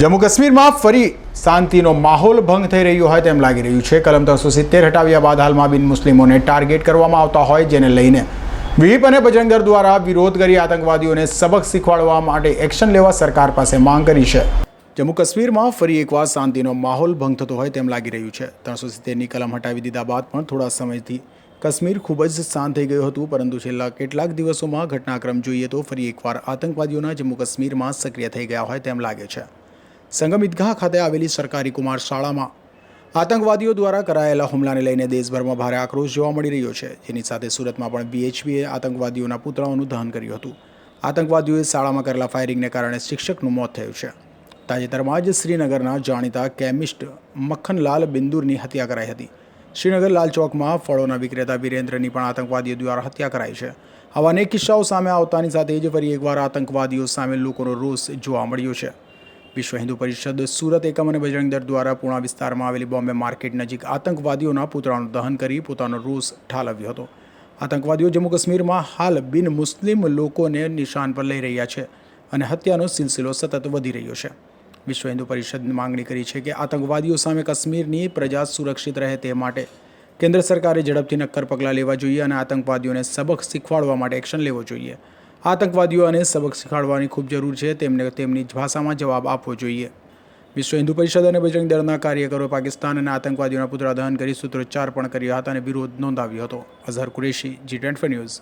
જમ્મુ કાશ્મીરમાં ફરી શાંતિનો માહોલ ભંગ થઈ રહ્યો હોય તેમ લાગી રહ્યું છે. કલમ ત્રણસો સિત્તેર હટાવ્યા બાદ હાલમાં બિન મુસ્લિમોને ટાર્ગેટ કરવામાં આવતા હોય જેને લઈને વિહિપ અને બજરંગર દ્વારા વિરોધ કરી આતંકવાદીઓને સબક શીખવાડવા માટે એક્શન લેવા સરકાર પાસે માંગ કરી છે. જમ્મુ કાશ્મીરમાં ફરી એકવાર શાંતિનો માહોલ ભંગ થતો હોય તેમ લાગી રહ્યું છે. ત્રણસો સિત્તેરની કલમ હટાવી દીધા બાદ પણ થોડા સમયથી કાશ્મીર ખૂબ જ શાંત થઈ ગયું હતું, પરંતુ છેલ્લા કેટલાક દિવસોમાં ઘટનાક્રમ જોઈએ તો ફરી એકવાર આતંકવાદીઓના જમ્મુ કાશ્મીરમાં સક્રિય થઈ ગયા હોય તેમ લાગે છે. સંગમ ઈદગાહ ખાતે આવેલી સરકારી કુમાર શાળામાં. આતંકવાદીઓ દ્વારા કરાયેલા હુમલાને લઈને દેશભરમાં ભારે આક્રોશ જોવા મળી રહ્યો છે. જેની સાથે સુરતમાં પણ બીએચપીએ આતંકવાદીઓના પુતળાઓનું દહન કર્યું હતું. આતંકવાદીઓએ શાળામાં કરેલા ફાયરિંગને કારણે શિક્ષકનું મોત થયું છે. તાજેતરમાં જ શ્રીનગરના જાણીતા કેમિસ્ટ મક્ખનલાલ બિંદુરની હત્યા કરાઈ હતી. શ્રીનગર લાલ ચોકમાં ફળોના વિક્રેતા વિરેન્દ્રની પણ આતંકવાદીઓ દ્વારા હત્યા કરાઈ છે. આવા અનેક કિસ્સાઓ સામે આવતાની સાથે જ ફરી એકવાર આતંકવાદીઓ સામે લોકોનો રોષ જોવા મળ્યો છે. વિશ્વ હિન્દુ પરિષદ સુરત એકમ અને બજરંગ દળ દ્વારા પૂણા વિસ્તારમાં આવેલી બોમ્બે માર્કેટ નજીક આતંકવાદીઓના પુતળાનું દહન કરી પોતાનો રોષ ઠાલવ્યો હતો. આતંકવાદીઓ જમ્મુ કાશ્મીરમાં હાલ બિન મુસ્લિમ લોકોને નિશાન પર લઈ રહ્યા છે અને હત્યાનો સિલસિલો સતત વધી રહ્યો છે. વિશ્વ હિન્દુ પરિષદની માંગણી કરી છે કે આતંકવાદીઓ સામે કાશ્મીરની પ્રજા સુરક્ષિત રહે તે માટે કેન્દ્ર સરકારે ઝડપથી નક્કર પગલાં લેવા જોઈએ અને આતંકવાદીઓને સબક શીખવાડવા માટે એક્શન લેવો જોઈએ. આતંકવાદીઓને સબક શીખવાડવાની ખૂબ જરૂર છે. તેમને તેમની ભાષામાં જવાબ આપવો જોઈએ. વિશ્વ હિન્દુ પરિષદ અને બજરંગ દળના કાર્યકરો પાકિસ્તાન અને આતંકવાદીઓના પુતળા દહન કરી સૂત્રોચ્ચાર પણ કર્યા હતા અને વિરોધ નોંધાવ્યો હતો. Azhar Qureshi G twenty news